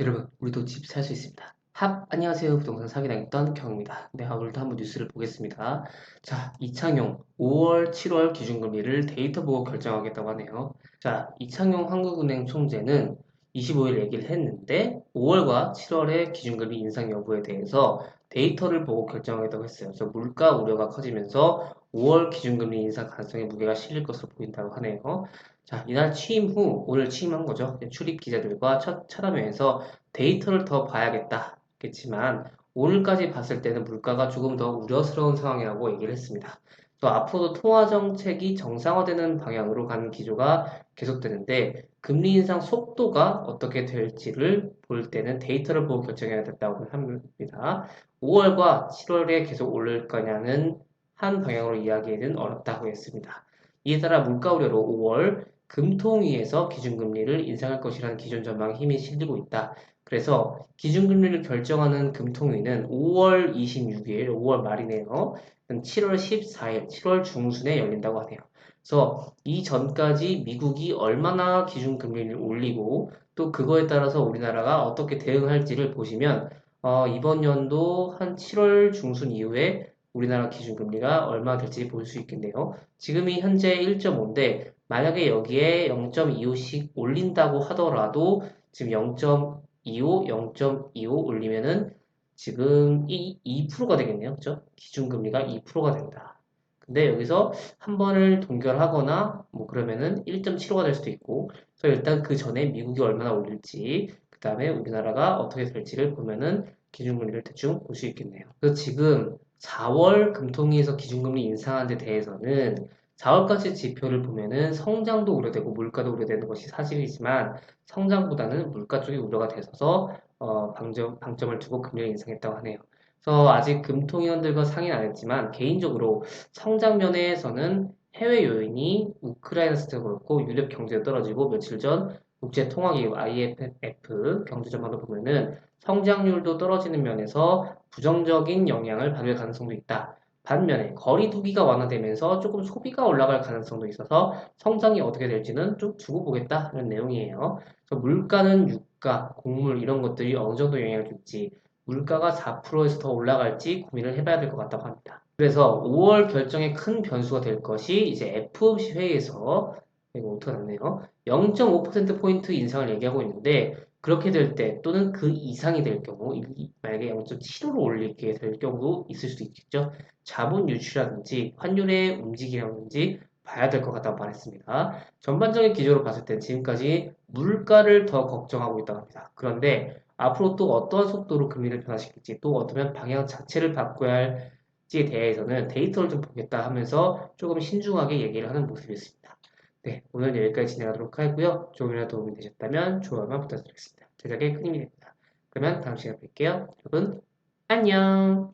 여러분, 우리도 집 살 수 있습니다. 합, 안녕하세요. 부동산 사기당했던 경입니다. 네, 오늘도 한번 뉴스를 보겠습니다. 자, 이창용 5월, 7월 기준금리를 데이터 보고 결정하겠다고 하네요. 자, 이창용 한국은행 총재는 25일 얘기를 했는데 5월과 7월의 기준금리 인상 여부에 대해서 데이터를 보고 결정하겠다고 했어요. 그래서 물가 우려가 커지면서 5월 기준금리 인상 가능성에 무게가 실릴 것으로 보인다고 하네요. 자, 이날 취임 후, 오늘 취임한 거죠. 출입 기자들과 첫 차담회에서 데이터를 더 봐야겠다겠지만, 오늘까지 봤을 때는 물가가 조금 더 우려스러운 상황이라고 얘기를 했습니다. 또 앞으로도 통화 정책이 정상화되는 방향으로 가는 기조가 계속되는데, 금리 인상 속도가 어떻게 될지를 볼 때는 데이터를 보고 결정해야 된다고 합니다. 5월과 7월에 계속 오를 거냐는 한 방향으로 이야기는 어렵다고 했습니다. 이에 따라 물가 우려로 5월 금통위에서 기준금리를 인상할 것이라는 기존 전망에 힘이 실리고 있다. 그래서 기준금리를 결정하는 금통위는 5월 26일, 5월 말이네요. 7월 14일, 7월 중순에 열린다고 하네요. 그래서 이 전까지 미국이 얼마나 기준금리를 올리고 또 그거에 따라서 우리나라가 어떻게 대응할지를 보시면 어, 이번 연도 한 7월 중순 이후에 우리나라 기준금리가 얼마 될지 볼 수 있겠네요. 지금이 현재 1.5인데 만약에 여기에 0.25씩 올린다고 하더라도 지금 0.25, 0.25 올리면은 지금 2, 2%가 되겠네요. 그죠? 기준금리가 2%가 된다. 근데 여기서 한 번을 동결하거나 뭐 그러면은 1.75가 될 수도 있고 그래서 일단 그 전에 미국이 얼마나 올릴지 그 다음에 우리나라가 어떻게 될지를 보면은 기준금리를 대충 볼 수 있겠네요. 그래서 지금 4월 금통위에서 기준금리 인상한 데 대해서는 4월까지 지표를 보면은 성장도 우려되고 물가도 우려되는 것이 사실이지만 성장보다는 물가 쪽이 우려가 돼서 어, 방점, 방점을 두고 금리를 인상했다고 하네요. 그래서 아직 금통위원들과 상의는 안 했지만 개인적으로 성장 면에서는 해외 요인이 우크라이나 사태도 그렇고 유럽 경제가 떨어지고 며칠 전 국제 통화기구 IMF 경제 전망도 보면은 성장률도 떨어지는 면에서 부정적인 영향을 받을 가능성도 있다. 반면에 거리두기가 완화되면서 조금 소비가 올라갈 가능성도 있어서 성장이 어떻게 될지는 좀 두고 보겠다는 내용이에요. 그래서 물가는 유가, 곡물 이런 것들이 어느 정도 영향을 줄지 물가가 4%에서 더 올라갈지 고민을 해봐야 될 것 같다고 합니다. 그래서 5월 결정에 큰 변수가 될 것이 이제 FOMC 회의에서 이거 어떻게 났네요. 0.5%포인트 인상을 얘기하고 있는데 그렇게 될 때 또는 그 이상이 될 경우 만약에 0.75로 올리게 될 경우도 있을 수도 있겠죠. 자본 유출이라든지 환율의 움직임이라든지 봐야 될 것 같다고 말했습니다. 전반적인 기조로 봤을 땐 지금까지 물가를 더 걱정하고 있다고 합니다. 그런데 앞으로 또 어떠한 속도로 금리를 변화시킬지 또 어떠면 방향 자체를 바꿔야 할 지에 대해서는 데이터를 좀 보겠다 하면서 조금 신중하게 얘기를 하는 모습이었습니다. 네, 오늘 여기까지 진행하도록 하고요. 조금이라도 도움이 되셨다면 좋아요만 부탁드리겠습니다. 제작에 큰 힘이 됩니다. 그러면 다음 시간에 뵐게요. 여러분, 안녕!